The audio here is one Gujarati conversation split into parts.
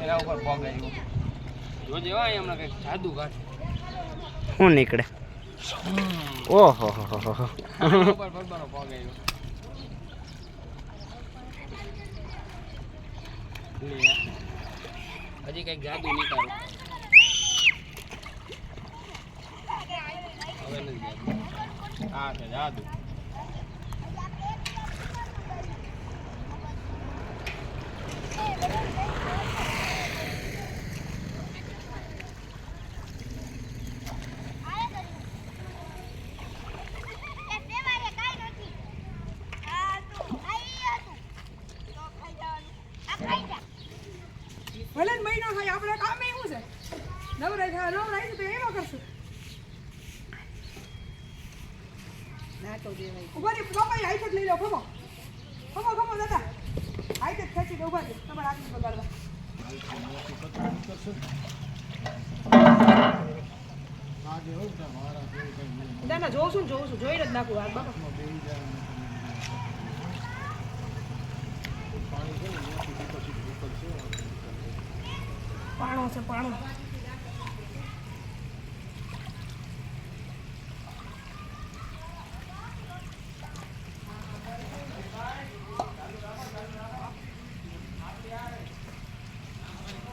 આના ઉપર પગ આવ્યો જોજે હો અહીં હમણાં કંઈક જાદુ કાઢે શું નીકળે? ઓહો હો હો હો આના ઉપર ભગવાનનો પગ આવ્યો લે. હજી કંઈક જાદુ નીકાળું. હવે નથી જાદુ. આ છે જાદુ. ને મહિનો થાય આપણે કામ એવું છે? નવરાઈ થાય નવરાઈ તો એમાં કરશું. ઊભા રહી હાઈટ જ લઈ લો ખમો ખમો ખમો દાદા. હાઈટ જ ખેંચી ઊભા રહી. તમારા ના ના જોઉં છું જોઉં છું. જોઈને જ નાખું હાથ બાપા. પાણો છે, પાણો.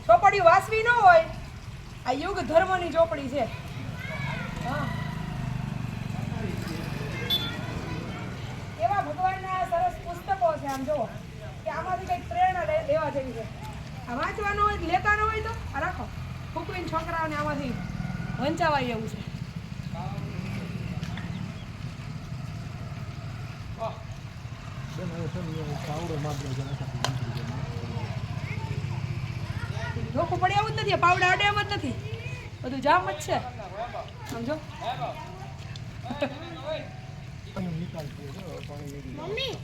ચોપડી વાસવી ન હોય. આ યુગ ધર્મની ચોપડી છે. એવા ભગવાનના સરસ પુસ્તકો છે, આમ જુઓ. કે આમાંથી કંઈક પ્રેરણા લેવા જેવી છે. વાંચવાનું હોય લેતા હોય તો આ રાખો. ફૂકવીને છોકરાઓને આમાંથી વંચાવાય એવું છે. નોખું પડે એવું જ નથી, પાવડા અડે એમ જ નથી. બધું જામ જ છે. સમજો? મમ્મી!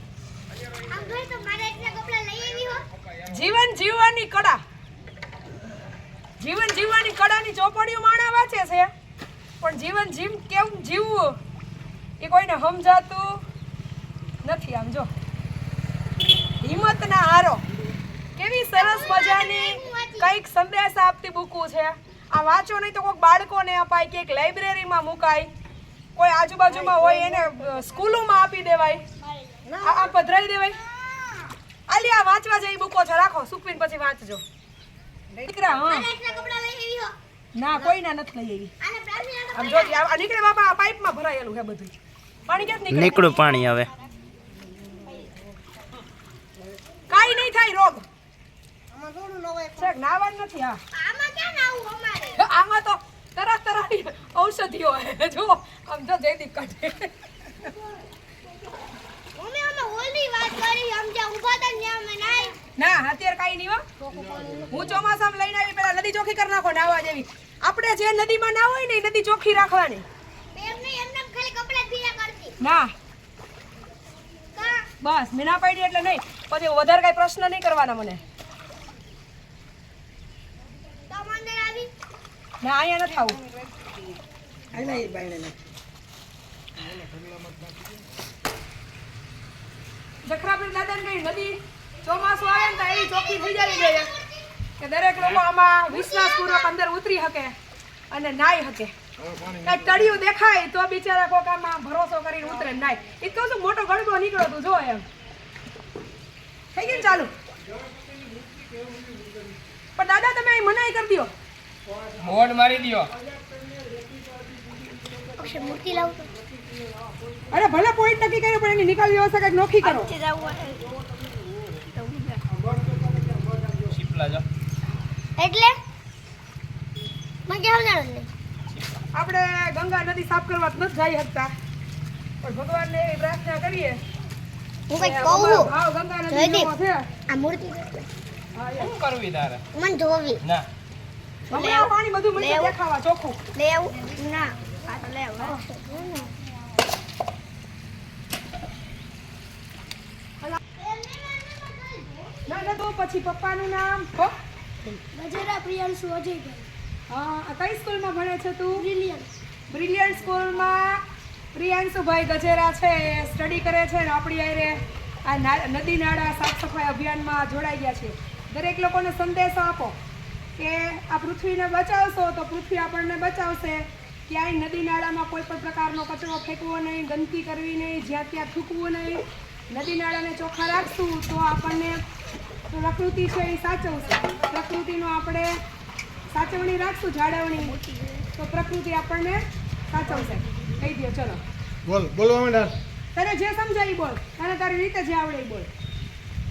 જીવન જીવવાની કળા. જીવન જીવવાની કળાની ચોપડીઓ માણા વાંચે છે. પણ જીવન જીવ કેમ જીવવું? એ કોઈને સમજાતું નથી. આમ જો. હિંમતના હારો. કેવી સરસ મજાની કંઈક સંદેશ આપતી બુકુ છે. આ વાંચો નહીં તો કોઈક બાળકોને અપાય, કે એક લાઇબ્રેરીમાં મુકાય. કોઈ આજુબાજુમાં હોય એને સ્કૂલોમાં આપી દેવાય. આ આ પધરાઈ દેવાય આલી આ વાંચવા જેવી બુકો છે. રાખો. સુકવીને પછી વાંચજો. દીકરા હા. આવી હો. ના કોઈના નથી લઈ આવી. આમ જો આ નીકળે બાપા આ પાઇપમાં ભરાયેલું છે બધું. પાણી ક્યાંથી નીકળે? નીકળું પાણી આવે કાંઈ નહીં થાય રોગ. આમાં થોડું ન હોય છેક નાવાનું નથી આ આમાં ક્યાં નાવું અમારે? આમાં તો તરહ તરહની ઔષધિઓ છે. જો આમ જો જયદીપ કાઢે મમ્મી અમે ઓલની વાત કરી આમ જ્યાં ઊભા હતા ને, અત્યારે કાંઈ નહીં હો. હું ચોમાસામાં લઈને આવી, પેલા નદી ચોખ્ખી કરી નાખો નાવા જેવી. આપણે જે નદીમાં ના હોય ને નદી ચોખ્ખી રાખવાની. ના. બસ મેં પાડી એટલે નહીં. પછી વધારે કાંઈ પ્રશ્ન નહીં કરવાના મને. ના, અહીંયા નથી આવું. જખરાપીર દાદાને કઈ નદી ચોમાસું આવે ને તો એવી ચોખ્ખી થઈ જવી જોઈએ. કે દરેક લોકો આમાં વિશ્વાસપૂર્વક અંદર ઉતરી શકે અને નાઈ શકે કાંઈ તળિયું દેખાય તો બિચારા કોક આમાં ભરોસો કરીને ઉતરે નાય. એ તો શું મોટો ગળગો નીકળો તું જો એમ. થઈ ગયું ચાલુ? પણ દાદા તમે અહીં મનાઈ કરી દો બોર્ડ મારી દ્યો. અક્ષર મૂર્તિ લાવું અરે ભલે પોઈન્ટ નક્કી કર્યો પણ એની નિકાલ વ્યવસ્થા કંઈક નોખી કરો. એટલે? આપણે ગંગા નદી સાફ કરવા નથી જઈ શકતા. પણ ભગવાનને એવી પ્રાર્થના કરીએ. હું કઈ કહું? અમારો ગંગા નદી જયદીપ. જેવો છે. આ મૂર્તિ હા, શું કરવી તારે? મને જોવી. ના. પાણી બધું મને. દેખાવા ચોખ્ખું. લેવું. ના લેવું. ના તો પછી પપ્પાનું નામ ગજેરા પ્રિયાંશુ અજયભાઈ. હા કઈ સ્કૂલમાં ભણે છે તું? બ્રિલિયન્ટ બ્રિલિયન્ટ સ્કૂલમાં પ્રિયાંશુભાઈ ગજેરા છે એ સ્ટડી કરે છે ને આપણી હારે આ નદી નાળા સાફ સફાઈ અભિયાનમાં જોડાઈ ગયા છે. દરેક લોકોને સંદેશો આપો કે આ પૃથ્વીને બચાવશો તો પૃથ્વી આપણને બચાવશે. ક્યાંય નદી નાળામાં કોઈ પણ પ્રકારનો કચરો ફેંકવો નહીં ગંદકી કરવી નહીં જ્યાં ત્યાં થૂકવું નહીં. નદી નાળાને ચોખ્ખા રાખશું તો આપણને પ્રકૃતિ છે એ સાચવશે પ્રકૃતિનો આપણે સાચવણી રાખશું જાળવણી. તો પ્રકૃતિ આપણને સાચવશે. કહી દો ચલો. બોલ બોલવા માંડ તને જે સમજાય બોલ. તને તારી રીતે જે આવડે બોલ.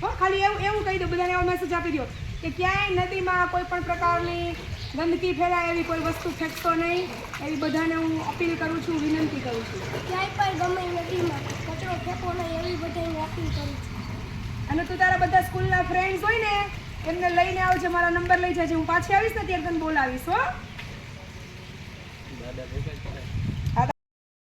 હો ખાલી એવું એવું કહી દો બધાને એવો મેસેજ આપી દો કે ક્યાંય નદીમાં કોઈ પણ પ્રકારની ગંદકી ફેલાય એવી કોઈ વસ્તુ ફેંકતો નહીં. એવી બધાને હું અપીલ કરું છું વિનંતી કરું છું. ક્યાંય પણ ગમે એ નદીમાં કચરો ફેંકો નહીં એવી બધાને અપીલ કરું છું. અને તું તારા બધા સ્કૂલના ફ્રેન્ડ્સ હોય ને, એમને લઈને આવજે, મારા નંબર લઈ જજે હું પાછી આવીશ ને ત્યારે તને બોલાવીશ, હો.